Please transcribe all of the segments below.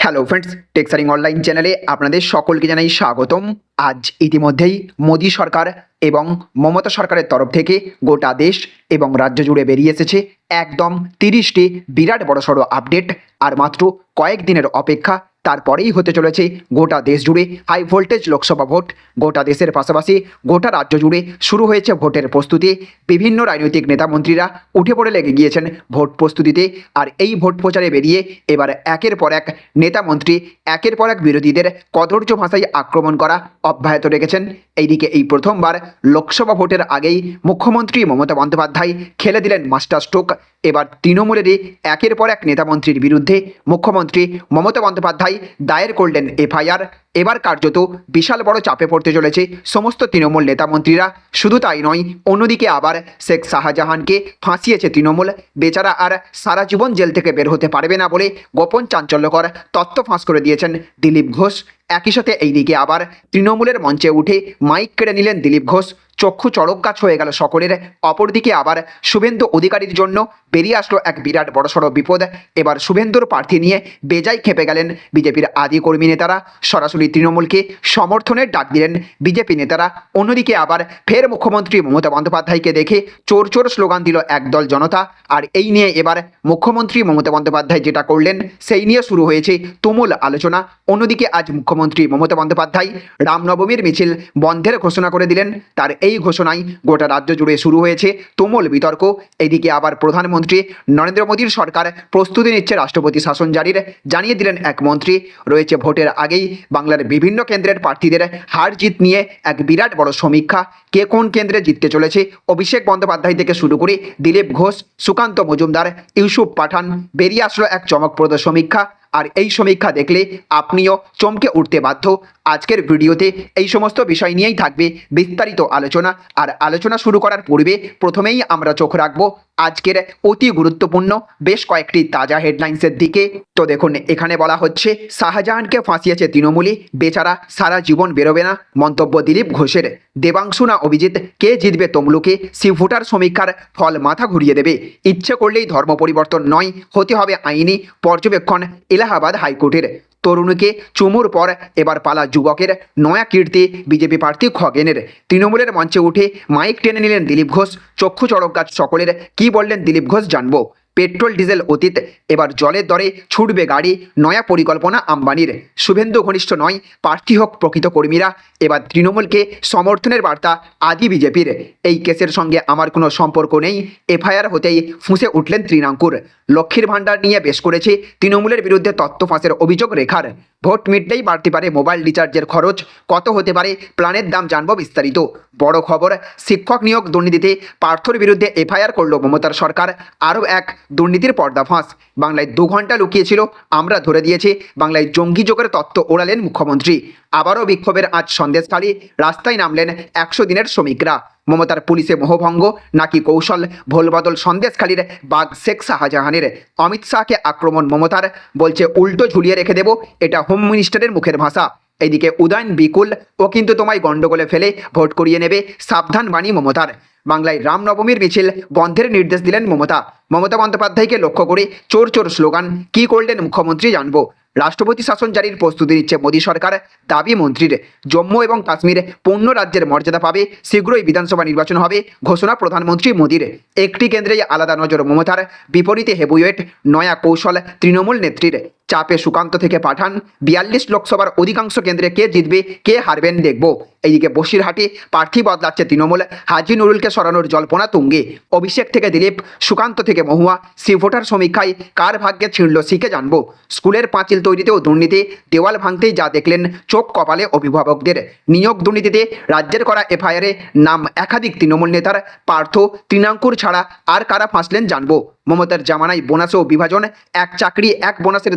Hello friends টেক্সারিং online চ্যানেলে আপনাদের সকলকে জানাই স্বাগতম। আজ ইতিমধ্যেই মোদী সরকার এবং মমতা সরকারের তরফ থেকে গোটা দেশ এবং রাজ্য জুড়ে বেরিয়ে এসেছে একদম তিরিশটি বিরাট বড়সড় আপডেট আর মাত্র কয়েকদিনের অপেক্ষা তারপরেই হতে চলেছে গোটা দেশ জুড়ে হাই ভোল্টেজ লোকসভা ভোট। গোটা দেশের পাশাপাশি গোটা রাজ্য জুড়ে শুরু হয়েছে ভোটের প্রস্তুতি। বিভিন্ন রাজনৈতিক নেতামন্ত্রীরা উঠে পড়ে লেগে গিয়েছেন ভোট প্রস্তুতিতে। আর এই ভোট প্রচারে বেরিয়ে এবার একের পর এক নেতামন্ত্রী, একের পর এক বিরোধীদের কদর্য ভাষায় আক্রমণ করা অব্যাহত রেখেছেন। এইদিকে এই প্রথমবার লোকসভা ভোটের আগেই মুখ্যমন্ত্রী মমতা বন্দ্যোপাধ্যায় খেলে দিলেন মাস্টার স্ট্রোক এবার তৃণমূলেরই একের পর এক নেতামন্ত্রীর বিরুদ্ধে মুখ্যমন্ত্রী মমতা বন্দ্যোপাধ্যায় দায়ের করলেন এফআইআর। এবার কার্যত বিশাল বড় চাপে পড়তে চলেছে সমস্ত তৃণমূল নেতামন্ত্রীরা শুধু তাই নয়, অন্যদিকে আবার শেখ শাহজাহানকে ফাঁসিয়েছে তৃণমূল। বেচারা আর সারা জীবন জেল থেকে বের হতে পারবে না বলে গোপন চাঞ্চল্যকর তত্ত্ব ফাঁস করে দিয়েছেন দিলীপ ঘোষ। একই সাথে এইদিকে আবার তৃণমূলের মঞ্চে উঠে মাইক কেড়ে নিলেন দিলীপ ঘোষ। চক্ষু চড়ক গাছ হয়ে গেল সকলের। অপরদিকে আবার শুভেন্দু অধিকারীর জন্য বেরিয়ে আসলো এক বিরাট বড়সড় বিপদ। এবার শুভেন্দুর প্রার্থী নিয়ে বেজায় খেপে গেলেন বিজেপির আদি কর্মী নেতারা। সরাসরি তৃণমূলকে সমর্থনের ডাক দিলেন বিজেপি নেতারা। অন্যদিকে আবার ফের মুখ্যমন্ত্রী মমতা বন্দ্যোপাধ্যায়কে দেখে চোর চোর স্লোগান দিল একদল জনতা। আর এই নিয়ে এবার মুখ্যমন্ত্রী মমতা বন্দ্যোপাধ্যায় যেটা করলেন, সেই নিয়ে শুরু হয়েছে তুমুল আলোচনা। অন্যদিকে আজ মুখ্যমন্ত্রী মমতা বন্দ্যোপাধ্যায় রামনবমীর মিছিল বন্ধের ঘোষণা করে দিলেন। তার এই ঘোষণায় গোটা রাজ্য জুড়ে শুরু হয়েছে। তুমুল বিতর্ক। এদিকে আবার প্রধানমন্ত্রী নরেন্দ্র মোদীর সরকার প্রস্তুতি নিচ্ছে রাষ্ট্রপতি শাসন জারির। জানিয়ে দিলেন এক মন্ত্রী। রয়েছে ভোটের আগেই বাংলার বিভিন্ন কেন্দ্রের প্রার্থীদের হার জিত নিয়ে এক বিরাট বড় সমীক্ষা। কে কোন কেন্দ্রে জিততে চলেছে? অভিষেক বন্দ্যোপাধ্যায় থেকে শুরু করে দিলীপ ঘোষ, সুকান্ত মজুমদার, ইউসুফ পাঠান, বেরিয়ে আসলো এক চমকপ্রদ সমীক্ষা। আর এই সমীক্ষা দেখলে আপনিও চমকে উঠতে বাধ্য। আজকের ভিডিওতে এই সমস্ত বিষয় নিয়েই থাকবে বিস্তারিত আলোচনা। আর আলোচনা শুরু করার পূর্বে প্রথমেই আমরা চোখ রাখব আজকের অতি গুরুত্বপূর্ণ বেশ কয়েকটি তাজা হেডলাইন্সের দিকে। তো দেখুন, এখানে বলা হচ্ছে, শাহজাহানকে ফাঁসিয়েছে তৃণমূলী বেচারা সারা জীবন বেরোবে না, মন্তব্য দিলীপ ঘোষের। দেবাংশু না অভিজিৎ, কে জিতবে তমলুকে? শিবভোটার সমীক্ষার ফল মাথা ঘুরিয়ে দেবে। ইচ্ছে করলেই ধর্ম পরিবর্তন নয়, হতে হবে আইনি পর্যবেক্ষণ, এলাহাবাদ হাইকোর্টের। তরুণীকে চুমুর পর এবার পালা যুবকের নয়া কীর্তি বিজেপি প্রার্থী খগেনের। তৃণমূলের মঞ্চে উঠে মাইক টেনে নিলেন দিলীপ ঘোষ। চক্ষু চড়ক গাছ সকলের কি বললেন দিলীপ ঘোষ জানব। পেট্রোল, ডিজেল অতীত, এবার জলের দরে ছুটবে গাড়ি, নয়া পরিকল্পনা আম্বানির। শুভেন্দু ঘনিষ্ঠ নয়, প্রার্থী হোক প্রকৃত কর্মীরা। এবার তৃণমূলকে সমর্থনের বার্তা আদি বিজেপির। এই কেসের সঙ্গে আমার কোনো সম্পর্ক নেই। এফআইআর হতেই ফুঁসে উঠলেন তৃণাঙ্কুর। লক্ষ্মীর ভাণ্ডার নিয়ে বেশ করেছে। তৃণমূলের বিরুদ্ধে তত্ত্ব ফাঁসের অভিযোগ রেখার। ভোট মিটলেই বাড়তে পারে মোবাইল রিচার্জের খরচ। কত হতে পারে? প্ল্যানের দাম জানব বিস্তারিত। বড় খবর, শিক্ষক নিয়োগ দুর্নীতিতে পার্থর বিরুদ্ধে এফআইআর করল মমতার সরকার। আরও এক, দুর্নীতির পর্দাফাঁস। বাংলায় দু ঘণ্টা লুকিয়েছিল, আমরা ধরে দিয়েছি। বাংলায় জঙ্গি যোগের তত্ত্ব ওড়ালেন মুখ্যমন্ত্রী। আবারও বিক্ষোভের আজ সন্দেশখালী, রাস্তায় নামলেন একশো দিনের শ্রমিকরা। মমতার পুলিশে মোহভঙ্গ, নাকি কৌশল ভোলবদল সন্দেশখালীর বাঘ শেখ শাহজাহানের? অমিত শাহকে আক্রমণ মমতার, বলছে উল্টো ঝুলিয়ে রেখে দেব, এটা হোম মিনিস্টারের মুখের ভাষা। এদিকে উদয়ন বিকুল, ও কিন্তু তোমায় গণ্ডগোলে ফেলে, ভোট করিয়ে নেবে সাবধান বাণী মমতার। বাংলায় রামনবমীর মিছিল, বন্ধের নির্দেশ দিলেন মমতা। মমতা বন্দ্যোপাধ্যায়কে লক্ষ্য করে চোর চোর স্লোগান, কি করলেন মুখ্যমন্ত্রী জানব। রাষ্ট্রপতি শাসন জারির প্রস্তুতি নিচ্ছে মোদী সরকার। দাবি, মন্ত্রীর জম্মু এবং কাশ্মীরে পূর্ণ রাজ্যের মর্যাদা পাবে। শীঘ্রই বিধানসভা নির্বাচন হবে, ঘোষণা প্রধানমন্ত্রী মোদীর। একটি কেন্দ্রেই আলাদা নজর মমতার বিপরীতে হেবুয়েট নয়া কৌশল, তৃণমূল নেত্রীর চাপে সুকান্ত থেকে পাঠান। বিয়াল্লিশ লোকসভার অধিকাংশ কেন্দ্রে কে জিতবে, কে হারবেন দেখব। এইদিকে বসিরহাটে প্রার্থী বদলাচ্ছে তৃণমূল। হাজি নুরুলকে সরানোর জল্পনা তুঙ্গে। অভিষেক থেকে দিলীপ, সুকান্ত থেকে মহুয়া। সি ভোটার সমীক্ষায় কার ভাগ্যে ছিঁড়ল শিখে জানব। স্কুলের পাঁচিল তৈরিতেও দুর্নীতি, দেওয়াল ভাঙতেই যা দেখলেন চোখ কপালে অভিভাবকদের। নিয়োগ দুর্নীতিতে রাজ্যের করা এফআইআরে নাম একাধিক তৃণমূল নেতার। পার্থ, তৃণাঙ্কুর ছাড়া আর কারা ফাঁসলেন জানব। মমতার জামানায় বোনাস ও বিভাজন, এক চাকরি, এক বোনাসের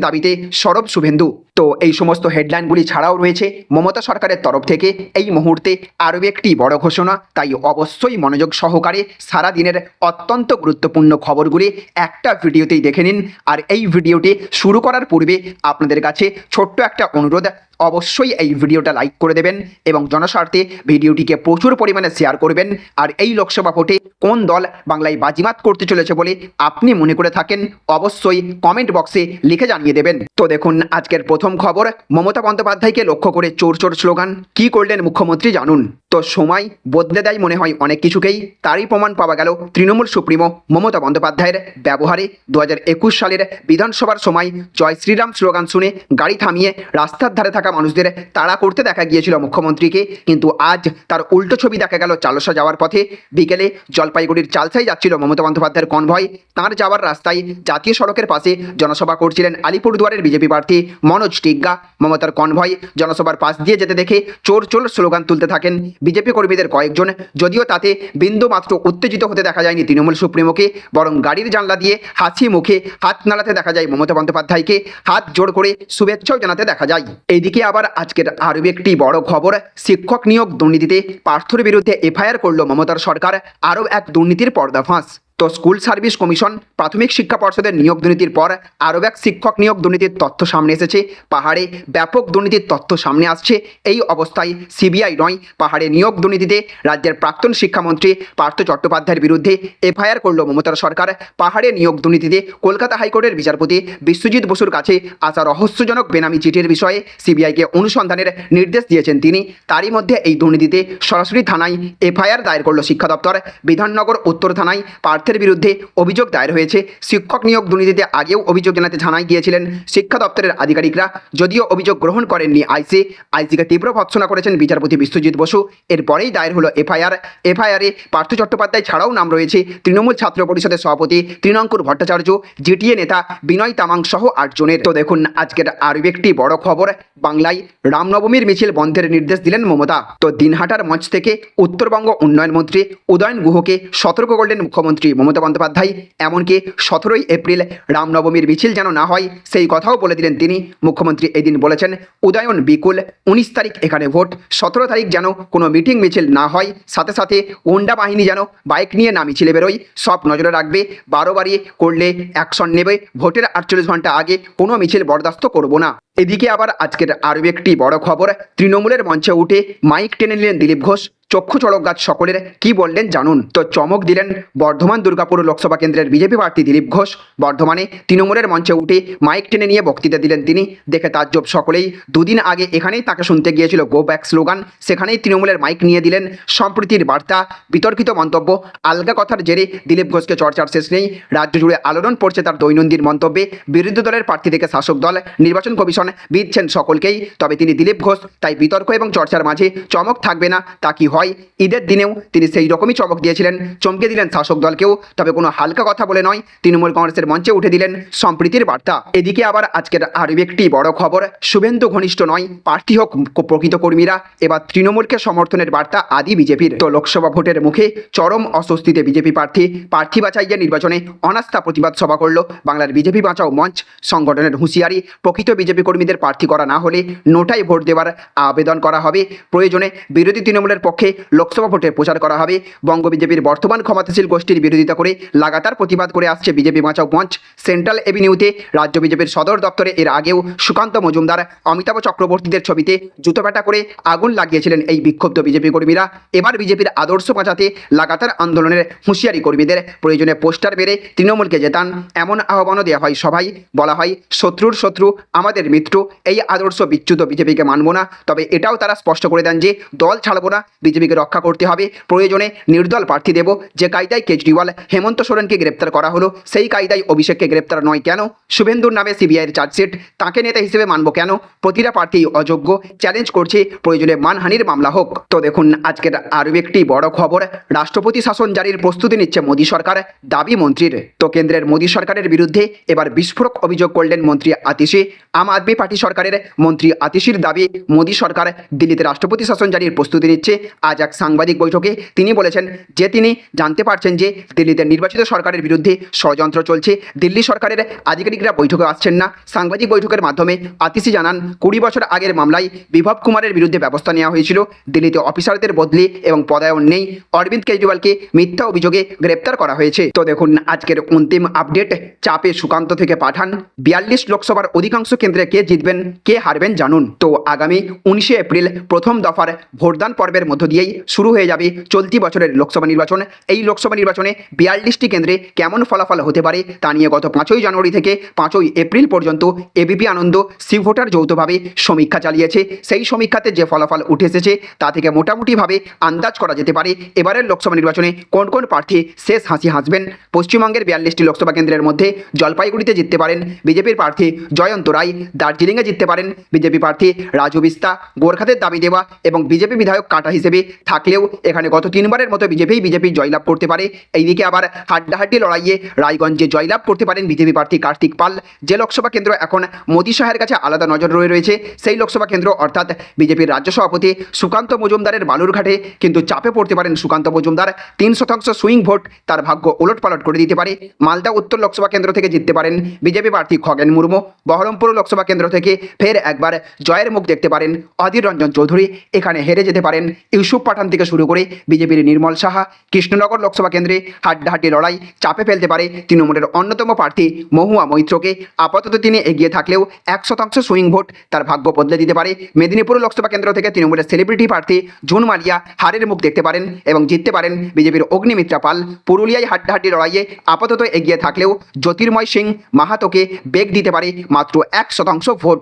সরব শুভেন্দু। তো এই সমস্ত হেডলাইনগুলি ছাড়াও রয়েছে মমতা সরকারের তরফ থেকে। এই মুহূর্তে আরও একটি বড় ঘোষণা, তাই অবশ্যই মনোযোগ সহকারে সারা দিনের অত্যন্ত গুরুত্বপূর্ণ খবরগুলি একটা ভিডিওতেই দেখে নিন। আর এই ভিডিওটি শুরু করার পূর্বে আপনাদের কাছে ছোট্ট একটা অনুরোধ, অবশ্যই এই ভিডিওটা লাইক করে দেবেন এবং জনস্বার্থে ভিডিওটিকে প্রচুর পরিমাণে শেয়ার করবেন। আর এই লোকসভা ভোটে কোন দল বাংলায় বাজিমাত করতে চলেছে বলে আপনি মনে করে থাকেন, অবশ্যই কমেন্ট বক্সে লিখে জানিয়ে দেবেন। তো দেখুন, আজকের প্রথম খবর, মমতা বন্দ্যোপাধ্যায়কে লক্ষ্য করে চোর চোর স্লোগান, কি করলেন মুখ্যমন্ত্রী জানুন? তো সময় বদলে দেয় মনে হয় অনেক কিছুকেই, তারই প্রমাণ পাওয়া গেল তৃণমূল সুপ্রিমো মমতা বন্দ্যোপাধ্যায়ের ব্যবহারে। দু হাজার একুশ সালের বিধানসভার সময় জয় শ্রীরাম স্লোগান শুনে গাড়ি থামিয়ে রাস্তার ধারে থাকা মানুষদের তাড়া করতে দেখা গিয়েছিল মুখ্যমন্ত্রীকে। কিন্তু আজ তার উল্টো ছবি দেখা গেল চালসা যাওয়ার পথে। বিকেলে জলপাইগুড়ির চালসাই যাচ্ছিল মমতা বন্দ্যোপাধ্যায়ের কনভয়। তাঁর যাওয়ার রাস্তায় জাতীয় সড়কের পাশে জনসভা করছিলেন আলিপুরদুয়ারের বিজেপি প্রার্থী মনোজ টিগ্গা মমতার কনভয় জনসভার পাশ দিয়ে যেতে দেখে চোর চোর স্লোগান তুলতে থাকেন। বিজেপি কর্মীদের কয়েকজন, যদিও তাতে বিন্দু মাত্র উত্তেজিত হতে দেখা যায়নি তৃণমূল সুপ্রিমোকে, বরং গাড়ির জানলা দিয়ে হাসি মুখে হাত নাড়াতে দেখা যায় মমতা বন্দ্যোপাধ্যায়কে। হাত জোর করে শুভেচ্ছাও জানাতে দেখা যায়। এইদিকে আবার আজকের আরও একটি বড় খবর, শিক্ষক নিয়োগ দুর্নীতিতে পার্থর বিরুদ্ধে এফআইআর করল মমতার সরকার, আরও এক দুর্নীতির পর্দাফাঁস। তো স্কুল সার্ভিস কমিশন প্রাথমিক শিক্ষা পর্ষদের নিয়োগ দুর্নীতির পর আরও এক শিক্ষক নিয়োগ দুর্নীতির তথ্য সামনে এসেছে। পাহাড়ে ব্যাপক দুর্নীতির তথ্য সামনে আসছে। এই অবস্থায় সিবিআই নয়, পাহাড়ে নিয়োগ দুর্নীতিতে রাজ্যের প্রাক্তন শিক্ষামন্ত্রী পার্থ চট্টোপাধ্যায়ের বিরুদ্ধে এফআইআর করল মমতার সরকার। পাহাড়ে নিয়োগ দুর্নীতিতে কলকাতা হাইকোর্টের বিচারপতি বিশ্বজিৎ বসুর কাছে আসা রহস্যজনক বেনামি চিঠির বিষয়ে সিবিআইকে অনুসন্ধানের নির্দেশ দিয়েছেন তিনি। তারই মধ্যে এই দুর্নীতিতে সরাসরি থানায় এফআইআর দায়ের করল শিক্ষা দপ্তর। বিধাননগর, উত্তর থানায় পার্থের বিরুদ্ধে অভিযোগ দায়ের হয়েছে। শিক্ষক নিয়োগ দুর্নীতিতে আগেও অভিযোগ জানাতে থানায় গিয়েছিলেন শিক্ষা দপ্তরের আধিকারিকরা। যদিও অভিযোগ গ্রহণ করেননি আইসি, আইসিকে তীব্র ভৎসনা করেছেন বিচারপতি বিশ্বজিৎ বসু। এরপরেই দায়ের হলো এফআইআর। এফআইআরে পার্থ চট্টোপাধ্যায় ছাড়াও নাম রয়েছে তৃণমূল ছাত্র পরিষদের সভাপতি তৃণাঙ্কুর ভট্টাচার্য, জিটিএ নেতা বিনয় তামাং সহ আটজনের তো দেখুন, আজকের আরও একটি বড় খবর, বাংলায় রামনবমীর মিছিল বন্ধের নির্দেশ দিলেন মমতা। তো দিনহাটার মঞ্চ থেকে উত্তরবঙ্গ উন্নয়ন মন্ত্রী উদয়ন গুহকে সতর্ক করলেন মুখ্যমন্ত্রী। মমতা বন্দ্যোপাধ্যায়, এমনকি সতেরোই এপ্রিল রামনবমীর মিছিল যেন না হয়, সেই কথাও বলে দিলেন তিনি। মুখ্যমন্ত্রী এদিন বলেছেন, উদয়ন বিকুল, উনিশ তারিখ এখানে ভোট, সতেরো তারিখ যেন কোনো মিটিং মিছিল না হয়, সাথে সাথে গুন্ডা বাহিনী যেন বাইক নিয়ে না মিছিলে বেরোয়, সব নজরে রাখবে, বারো বাড়িয়ে করলে অ্যাকশন নেবে, ভোটের আটচল্লিশ ঘণ্টা আগে কোনো মিছিল বরদাস্ত করব না। এদিকে আবার আজকের আরও একটি বড় খবর, তৃণমূলের মঞ্চে উঠে মাইক টেনে নিলেন দিলীপ ঘোষ। চক্ষু চড়ক গাছ সকলের কি বললেন জানুন। তো চমক দিলেন বর্ধমান দুর্গাপুর লোকসভা কেন্দ্রের বিজেপি প্রার্থী দিলীপ ঘোষ। বর্ধমানে তৃণমূলের মঞ্চে উঠে মাইক টেনে নিয়ে বক্তৃতা দিলেন তিনি। দেখে তাজ্জব সকলেই দুদিন আগে এখানেই তাকে শুনতে গিয়েছিল গো ব্যাক স্লোগান সেখানেই তৃণমূলের মাইক নিয়ে দিলেন সম্প্রীতির বার্তা, বিতর্কিত মন্তব্য, আলগা কথার জেরে দিলীপ ঘোষকে চর্চার শেষ নেই। রাজ্য জুড়ে আলোড়ন পড়ছে তার দৈনন্দিন মন্তব্যে। বিরোধী দলের প্রার্থী থেকে শাসক দল, নির্বাচন কমিশন বিধছেন সকলকেই। তবে তিনি দিলীপ ঘোষ, তাই বিতর্ক এবং চর্চার মাঝে চমক থাকবে না, তা কি হয়? ঈদের দিনেও তিনি সেই রকমই চমক দিয়েছিলেন। চমকে দিলেন শাসক দলকেও। তবে কোনো হালকা কথা বলে নয়, তৃণমূল কংগ্রেসের মঞ্চে উঠে দিলেন সম্প্রীতির বার্তা। এদিকে আবার আজকের আরও একটি বড় খবর, শুভেন্দু ঘনিষ্ঠ নয়, প্রার্থী হোক প্রকৃত কর্মীরা। এবার তৃণমূলকে সমর্থনের বার্তা আদি বিজেপির। তো লোকসভা ভোটের মুখে চরম অস্বস্তিতে বিজেপি প্রার্থী প্রার্থী বাছাইয়ের নির্বাচনে অনাস্থা প্রতিবাদ সভা করল বাংলার বিজেপি বাঁচাও মঞ্চ। সংগঠনের হুঁশিয়ারি, প্রকৃত বিজেপি কর্মীদের প্রার্থী করা না হলে নোটায় ভোট দেওয়ার আবেদন করা হবে। প্রয়োজনে বিরোধী তৃণমূলের পক্ষে লোকসভা ভোটে প্রচার করা হবে। বঙ্গ বিজেপির বর্তমান ক্ষমতাশীল গোষ্ঠীর বিরোধিতা করে লাগাতার প্রতিবাদ করে আসছে বিজেপি বাঁচাও মঞ্চ। সেন্ট্রাল এভিনিউতে রাজ্য বিজেপির সদর দপ্তরে এর আগেও সুকান্ত মজুমদার, অমিতাভ চক্রবর্তীদের ছবিতে জুতোপেটা করে আগুন লাগিয়েছিলেন এই বিক্ষুব্ধ বিজেপি কর্মীরা। এবার বিজেপির আদর্শ বাঁচাতে লাগাতার আন্দোলনের হুঁশিয়ারি কর্মীদের। প্রয়োজনে পোস্টার বেড়ে তৃণমূলকে জেতান। এমন আহ্বানও দেওয়া হয় সভায়। বলা হয়, শত্রুর শত্রু, আমাদের মিত্র। এই আদর্শ বিচ্যুত বিজেপিকে মানব না। তবে এটাও তারা স্পষ্ট করে দেন যে, দল ছাড়বো না। বিজেপিকে রক্ষা করতে হবে। প্রয়োজনে নির্দল প্রার্থী দেব। যে কায়দায় কেজরিওয়াল হেমন্ত সোরেনকে গ্রেপ্তার করা হলো, সেই কায়দায় অভিষেককে গ্রেপ্তার নয় কেন? শুভেন্দুর নামে সিবিআইয়ের চার্জশিট। তাকে নেতা হিসেবে মানব কেন? প্রতিটা প্রার্থী অযোগ্য। চ্যালেঞ্জ করছে। প্রয়োজনে মানহানির মামলা হোক। তো দেখুন, আজকের আরও একটি বড় খবর। রাষ্ট্রপতি শাসন জারির প্রস্তুতি নিচ্ছে মোদী সরকার, দাবি মন্ত্রীর। তো কেন্দ্রের মোদী সরকারের বিরুদ্ধে এবার বিস্ফোরক অভিযোগ করলেন মন্ত্রী আতিশি। আম আদমি পার্টি সরকারের মন্ত্রী আতিশির দাবি, মোদী সরকার দিল্লিতে রাষ্ট্রপতি শাসন জারির প্রস্তুতি নিচ্ছে। আজ এক সাংবাদিক বৈঠকে তিনি বলেছেন যে তিনি জানতে পারছেন যে দিল্লিতে নির্বাচিত সরকারের বিরুদ্ধে ষড়যন্ত্র চলছে। দিল্লি সরকারের আধিকারিকরা বৈঠকে আসছেন না। সাংবাদিক বৈঠকের মাধ্যমে আতিশি জানান, কুড়ি বছর আগের মামলায় বিভব কুমারের বিরুদ্ধে ব্যবস্থা নেওয়া হয়েছিল। দিল্লিতে অফিসারদের বদলি এবং পদায়ন নেই। অরবিন্দ কেজরিওয়ালকে মিথ্যা অভিযোগে গ্রেপ্তার করা হয়েছে। তো দেখুন আজকের অন্তিম আপডেট। চাপে সুকান্ত থেকে পাঠান। বিয়াল্লিশ লোকসভার অধিকাংশ কেন্দ্রে কে জিতবেন, কে হারবেন জানুন। তো আগামী উনিশে এপ্রিল প্রথম দফার ভোটদান পর্বের মধ্য দিয়েই শুরু হয়ে যাবে চলতি বছরের লোকসভা নির্বাচন। এই লোকসভা নির্বাচনে বিয়াল্লিশটি কেন্দ্রে কেমন ফলাফল হতে পারে তা নিয়ে গত পাঁচই জানুয়ারি থেকে পাঁচই এপ্রিল পর্যন্ত এবিপি আনন্দ সি ভোটার যৌথভাবে সমীক্ষা চালিয়েছে। সেই সমীক্ষাতে যে ফলাফল উঠে এসেছে তা থেকে মোটামুটিভাবে আন্দাজ করা যেতে পারে। এবারের লোকসভা নির্বাচনে কোন কোন প্রার্থী শেষ হাসি হাসবেন? পশ্চিমবঙ্গের বিয়াল্লিশটি লোকসভা কেন্দ্রের মধ্যে জলপাইগুড়িতে জিততে পারেন বিজেপির প্রার্থী জয়ন্ত রায়, দার্জিলিংয়ে জিততে পারেন বিজেপি প্রার্থী রাজু বিস্তা, গোর্খাদের দাবি দেওয়া এবং বিজেপি বিধায়ক কাটা হিসেবে থাকলেও এখানে গত তিনবারের মতো বিজেপি বিজেপি জয়লাভ করতে পারে। এইদিকে আবার হাড্ডাহাড্ডি লড়াইয়ে রায়গঞ্জে জয়লাভ করতে পারেন বিজেপি প্রার্থী কার্তিক পাল। যে লোকসভা কেন্দ্র এখন মোদী শাহের কাছে আলাদা নজর রয়ে রয়েছে, সেই লোকসভা কেন্দ্র অর্থাৎ বিজেপির রাজ্য সভাপতি সুকান্ত মজুমদারের বালুরঘাটে কিন্তু চাপে পড়তে পারেন সুকান্ত মজুমদার। তিন শতাংশ সুইং ভোট তার ভাগ্য ওলট পালট করে দিতে পারে। মালদা উত্তর লোকসভা কেন্দ্র থেকে জিততে পারেন বিজেপি প্রার্থী খগেন মুর্মু। বহরমপুর লোকসভা কেন্দ্র থেকে ফের একবার জয়ের মুখ দেখতে পারেন অধীর রঞ্জন চৌধুরী। এখানে হেরে যেতে পারেন ইউসুফ পাঠান থেকে শুরু করে বিজেপির নির্মল সাহা, কৃষ্ণনগর লোকসভা কেন্দ্রে হাড্ডাহাড্ডি লড়াই চাপে ফেলতে পারে তৃণমূলের অন্যতম প্রার্থী মহুয়া মৈত্রকে। আপাতত তিনি এগিয়ে থাকলেও এক শতাংশ সুইং ভোট তার ভাগ্য বদলে দিতে পারে। মেদিনীপুর লোকসভা কেন্দ্র থেকে তৃণমূলের সেলিব্রিটি প্রার্থী জুন মালিয়া হারের মুখ দেখতে পারেন এবং জিততে পারেন বিজেপির অগ্নিমিত্রা পাল। পুরুলিয়ায় হাড্ডাহাড্ডি লড়াইয়ে আপাতত এগিয়ে থাকলেও জ্যোতির্ময় সিং মাহাতোকে বেগ দিতে পারে মাত্র এক শতাংশ ভোট